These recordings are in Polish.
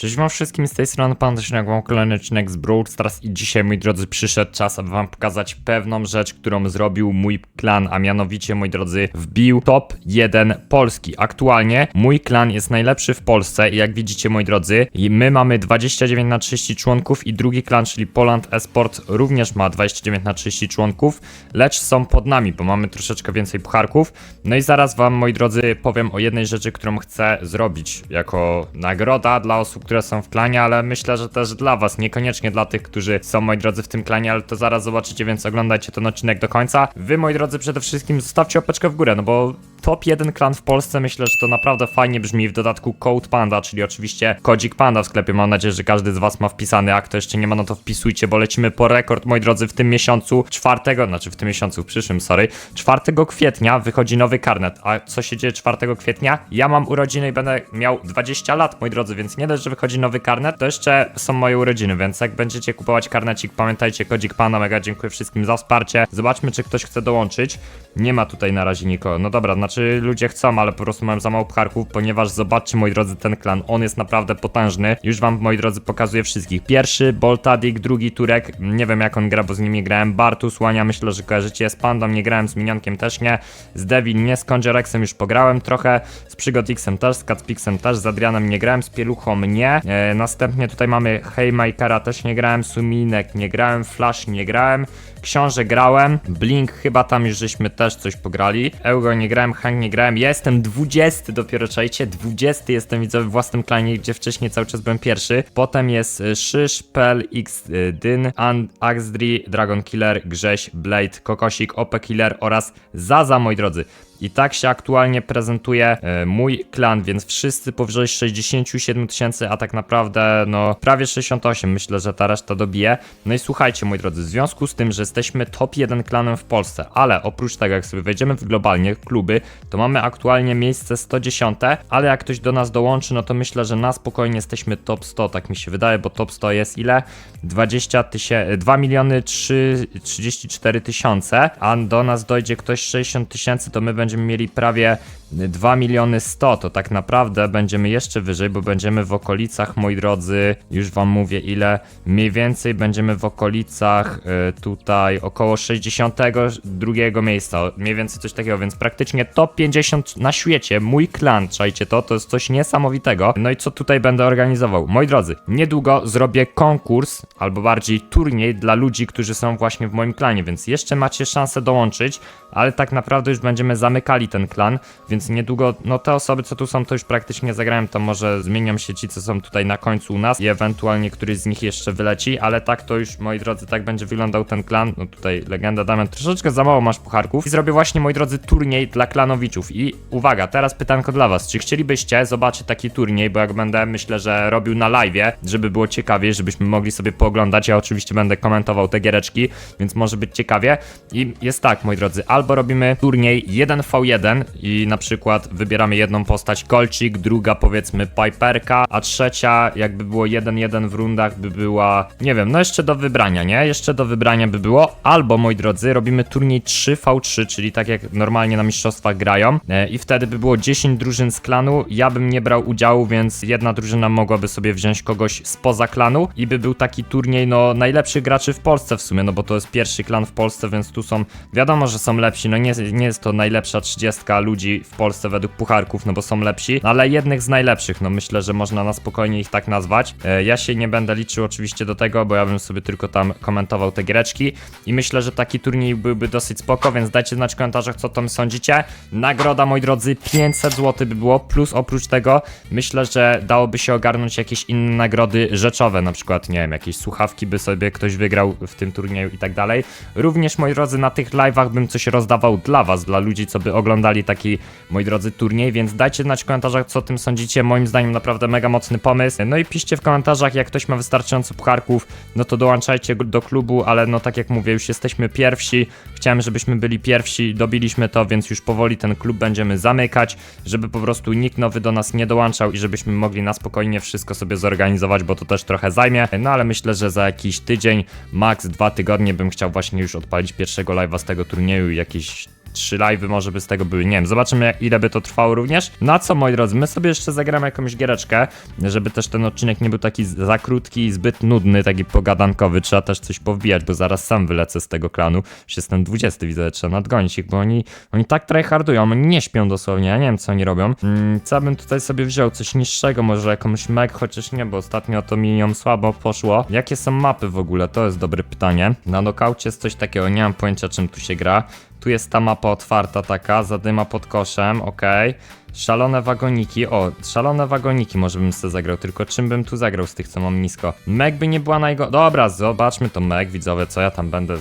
Cześć wam wszystkim, z tej strony Pan Tyśniak, mam kolejny odcinek z Brawl Stars i dzisiaj, moi drodzy, przyszedł czas, aby wam pokazać pewną rzecz, którą zrobił mój klan, a mianowicie, moi drodzy, wbił top 1 Polski. Aktualnie mój klan jest najlepszy w Polsce i jak widzicie, moi drodzy, my mamy 29 na 30 członków i drugi klan, czyli Poland Esport również ma 29 na 30 członków, lecz są pod nami, bo mamy troszeczkę więcej pucharków. No i zaraz wam, moi drodzy, powiem o jednej rzeczy, którą chcę zrobić jako nagroda dla osób, które są w klanie, ale myślę, że też dla was, niekoniecznie dla tych, którzy są, moi drodzy, w tym klanie, ale to zaraz zobaczycie, więc oglądajcie ten odcinek do końca. Wy, moi drodzy, przede wszystkim zostawcie opeczkę w górę, no bo top 1 klan w Polsce, myślę, że to naprawdę fajnie brzmi, w dodatku Code Panda, czyli oczywiście kodzik Panda w sklepie, mam nadzieję, że każdy z was ma wpisany, a kto jeszcze nie ma, no to wpisujcie, bo lecimy po rekord, moi drodzy, w tym miesiącu, czwartego, znaczy w tym miesiącu, w przyszłym, sorry, 4 kwietnia wychodzi nowy karnet, a co się dzieje 4 kwietnia? Ja mam urodziny i będę miał 20 lat, moi drodzy, więc nie dość, że wychodzi nowy karnet, to jeszcze są moje urodziny, więc jak będziecie kupować karnecik, pamiętajcie, kodzik Pana, mega dziękuję wszystkim za wsparcie, zobaczmy, czy ktoś chce dołączyć, nie ma tutaj na razie nikogo, no dobra, znaczy ludzie chcą, ale po prostu mają za mało pcharków, ponieważ zobaczcie, moi drodzy, ten klan, on jest naprawdę potężny, już wam, moi drodzy, pokazuję wszystkich, pierwszy, Boltadik, drugi Turek, nie wiem jak on gra, bo z nimi grałem, Bartus, Łania, myślę, że kojarzycie, z Pandą nie grałem, z Minionkiem też nie, z Devin nie, z Conjurexem już pograłem trochę, z Przygodixem też, z Catpixem też, z Adrianem nie grałem, z Pieluchą nie, e, następnie tutaj mamy Haymakera też nie grałem, Suminek nie grałem, Flash nie grałem, Książę grałem, Blink chyba tam już żeśmy też coś pograli, Euro nie grałem, Hank nie grałem, ja jestem 20 dopiero, czajcie, 20 jestem widzę w własnym klanie, gdzie wcześniej cały czas byłem pierwszy, potem jest y, Szysz, Pel, X, y, Dyn, Axdri, Dragon Killer, Grześ, Blade, Kokosik, OP Killer oraz Zaza, moi drodzy. I tak się aktualnie prezentuje e, mój klan, więc wszyscy powyżej 67 tysięcy, a tak naprawdę no prawie 68, myślę, że ta reszta dobije. No i słuchajcie, moi drodzy, w związku z tym, że jesteśmy top 1 klanem w Polsce, ale oprócz tego, jak sobie wejdziemy w globalnie kluby, to mamy aktualnie miejsce 110, ale jak ktoś do nas dołączy, no to myślę, że na spokojnie jesteśmy top 100, tak mi się wydaje, bo top 100 jest ile? 20 tysięcy, 2 miliony 3, 34 tysiące, a do nas dojdzie ktoś 60 tysięcy, to my będziemy mieli prawie 2 miliony 100, to tak naprawdę będziemy jeszcze wyżej, bo będziemy w okolicach, moi drodzy, już wam mówię ile, mniej więcej będziemy w okolicach y, tutaj około 62 miejsca, mniej więcej coś takiego, więc praktycznie top 50 na świecie, mój klan, czajcie to, to jest coś niesamowitego. No i co tutaj będę organizował? Moi drodzy, niedługo zrobię konkurs, albo bardziej turniej dla ludzi, którzy są właśnie w moim klanie, więc jeszcze macie szansę dołączyć, ale tak naprawdę już będziemy zamykali ten klan, więc niedługo, no te osoby, co tu są, to już praktycznie zagrałem, to może zmienią się ci, co są tutaj na końcu u nas i ewentualnie któryś z nich jeszcze wyleci, ale tak to już, moi drodzy, tak będzie wyglądał ten klan, no tutaj legenda Damian, troszeczkę za mało masz pucharków. I zrobię właśnie, moi drodzy, turniej dla klanowiczów. I uwaga, teraz pytanko dla was, czy chcielibyście zobaczyć taki turniej, bo jak będę, myślę, że robił na live, żeby było ciekawie, żebyśmy mogli sobie pooglądać, ja oczywiście będę komentował te giereczki, więc może być ciekawie. I jest tak, moi drodzy, albo robimy turniej 1v1 i na przykład wybieramy jedną postać Kolcik, druga powiedzmy Piperka, a trzecia jakby było 1-1 w rundach by była, nie wiem, no jeszcze do wybrania, nie? Jeszcze do wybrania by było, albo moi drodzy, robimy turniej 3v3, czyli tak jak normalnie na mistrzostwach grają. E, i wtedy by było 10 drużyn z klanu, ja bym nie brał udziału, więc jedna drużyna mogłaby sobie wziąć kogoś spoza klanu i by był taki turniej, no najlepszych graczy w Polsce w sumie, no bo to jest pierwszy klan w Polsce, więc tu są, wiadomo, że są lepsi, no nie, nie jest to najlepsza 30 ludzi w Polsce według pucharków, no bo są lepsi, ale jednych z najlepszych, no myślę, że można na spokojnie ich tak nazwać. E, ja się nie będę liczył oczywiście do tego, bo ja bym sobie tylko tam komentował te giereczki i myślę, że taki turniej byłby dosyć spoko, więc dajcie znać w komentarzach, co tam sądzicie. Nagroda, moi drodzy, 500 zł by było, plus oprócz tego myślę, że dałoby się ogarnąć jakieś inne nagrody rzeczowe, na przykład, nie wiem, jakieś słuchawki by sobie ktoś wygrał w tym turnieju i tak dalej. Również, moi drodzy, na tych live'ach bym coś rozdawał dla was, dla ludzi, co by oglądali taki, moi drodzy, turniej, więc dajcie znać w komentarzach, co o tym sądzicie. Moim zdaniem naprawdę mega mocny pomysł. No i piszcie w komentarzach, jak ktoś ma wystarczająco pucharków, no to dołączajcie do klubu, ale no tak jak mówię, już jesteśmy pierwsi. Chciałem, żebyśmy byli pierwsi, dobiliśmy to, więc już powoli ten klub będziemy zamykać, żeby po prostu nikt nowy do nas nie dołączał i żebyśmy mogli na spokojnie wszystko sobie zorganizować, bo to też trochę zajmie. No ale myślę, że za jakiś tydzień, max dwa tygodnie bym chciał właśnie już odpalić pierwszego live'a z tego turnieju i jakieś trzy live'y może by z tego były, nie wiem, zobaczymy jak, ile by to trwało również. Na co, moi drodzy, my sobie jeszcze zagramy jakąś giereczkę, żeby też ten odcinek nie był taki za krótki i zbyt nudny, taki pogadankowy, trzeba też coś powbijać, bo zaraz sam wylecę z tego klanu, już jestem 20, widzę, trzeba nadgonić ich, bo oni, oni tak tryhardują, oni nie śpią dosłownie, ja nie wiem co oni robią. Mm, co bym tutaj sobie wziął, coś niższego, może jakąś meg, chociaż nie, bo ostatnio to mi ją słabo poszło. Jakie są mapy w ogóle, to jest dobre pytanie. Na nokaucie jest coś takiego, nie mam pojęcia czym tu się gra. Tu jest ta mapa otwarta taka, zadyma pod koszem, okej. Szalone wagoniki, o, szalone wagoniki może bym sobie zagrał, tylko czym bym tu zagrał z tych, co mam nisko? Meg by nie była najgo... Dobra, zobaczmy to Meg, widzowie, co ja tam będę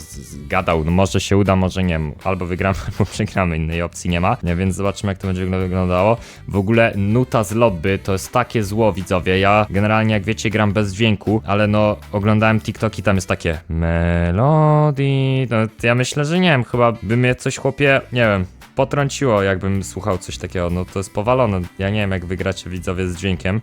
gadał, no może się uda, może nie, albo wygramy, albo przegramy, innej opcji nie ma, nie, więc zobaczymy, jak to będzie wyglądało. W ogóle nuta z lobby to jest takie zło, widzowie, ja generalnie, jak wiecie, gram bez dźwięku, ale no, oglądałem TikToki, tam jest takie melody, no, ja myślę, że nie wiem, chyba by mnie coś, chłopie, nie wiem, potrąciło, jakbym słuchał coś takiego. No to jest powalone. Ja nie wiem, jak wygracie widzowie z dźwiękiem,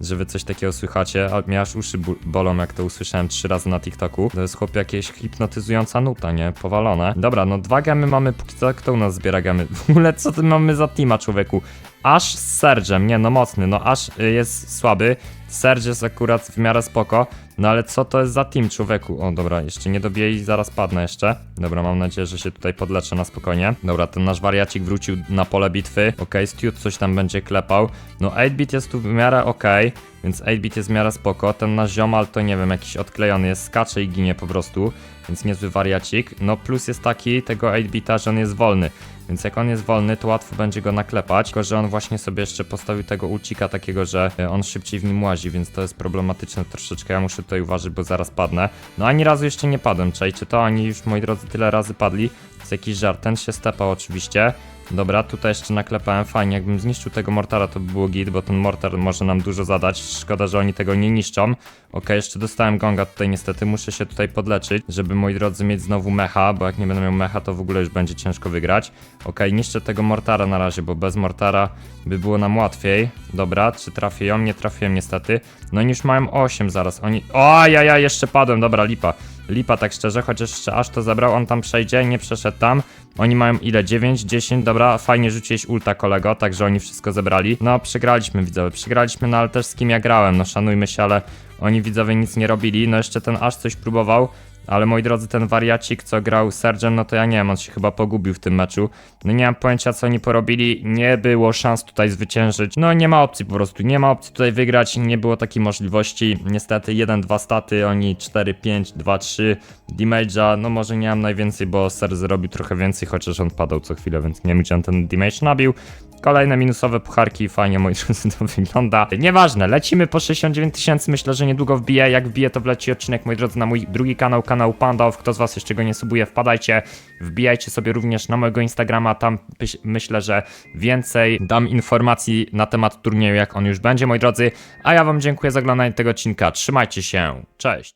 że wy coś takiego słychacie, a mnie aż uszy bolą, jak to usłyszałem trzy razy na TikToku. To jest chłop jakieś hipnotyzująca nuta, nie? Powalone. Dobra, no dwa gemy mamy, póki co kto u nas zbiera gemy? W ogóle co ty mamy za teama, człowieku? Aż z Sergem, nie no mocny, no aż y, jest słaby. Serge jest akurat w miarę spoko, no ale co to jest za team, człowieku? O dobra, jeszcze nie dobiję i zaraz padnę jeszcze. Dobra, mam nadzieję, że się tutaj podleczę na spokojnie. Dobra, ten nasz wariacik wrócił na pole bitwy. Okej, Stu coś tam będzie klepał. No 8-bit jest tu w miarę okej, więc 8-bit jest w miarę spoko. Ten nasz ziomal to nie wiem, jakiś odklejony jest, skacze i ginie po prostu, więc niezły wariacik. No plus jest taki tego 8-bita, że on jest wolny. Więc jak on jest wolny, to łatwo będzie go naklepać. Tylko, że on właśnie sobie jeszcze postawił tego ulcika takiego, że e, on szybciej w nim łazi, więc to jest problematyczne troszeczkę. Ja muszę tutaj uważać, bo zaraz padnę. No ani razu jeszcze nie padłem, czajcie to, ani już moi drodzy tyle razy padli. To jest jakiś żart. Ten się stepał oczywiście. Dobra, tutaj jeszcze naklepałem fajnie. Jakbym zniszczył tego mortara, to by było git, bo ten mortar może nam dużo zadać. Szkoda, że oni tego nie niszczą. Okej, jeszcze dostałem gonga tutaj niestety. Muszę się tutaj podleczyć, żeby moi drodzy mieć znowu mecha, bo jak nie będę miał mecha, to w ogóle już będzie ciężko wygrać. Okej, niszczę tego mortara na razie, bo bez mortara by było nam łatwiej. Dobra, czy trafię ją? Nie trafiłem niestety. No oni już mają 8 zaraz. Oni. O, ja, ja jeszcze padłem, dobra, lipa. Lipa tak szczerze, chociaż jeszcze aż to zabrał, on tam przejdzie, nie przeszedł tam. Oni mają ile? 9, 10, dobra, fajnie rzuciłeś ulta kolego, także oni wszystko zebrali. No, przegraliśmy widzowie, przegraliśmy, no ale też z kim ja grałem, no szanujmy się, ale oni widzowie nic nie robili. No jeszcze ten aż coś próbował, ale moi drodzy, ten wariacik, co grał Sergeant, no to ja nie wiem, on się chyba pogubił w tym meczu. No nie mam pojęcia, co oni porobili, nie było szans tutaj zwyciężyć. No nie ma opcji po prostu, nie ma opcji tutaj wygrać, nie było takiej możliwości. Niestety 1-2 staty, oni 4-5, 2-3 damage'a, no może nie mam najwięcej, bo Ser zrobił trochę więcej, chociaż on padał co chwilę, więc nie wiem, gdzie on ten damage nabił. Kolejne minusowe pucharki, fajnie moi drodzy to wygląda. Nieważne, lecimy po 69 tysięcy, myślę, że niedługo wbiję. Jak wbiję, to wleci odcinek, moi drodzy, na mój drugi kanał, kanał Pandaw. Kto z was jeszcze go nie subuje, wpadajcie, wbijajcie sobie również na mojego Instagrama, tam myślę, że więcej dam informacji na temat turnieju, jak on już będzie, moi drodzy. A ja wam dziękuję za oglądanie tego odcinka, trzymajcie się, cześć!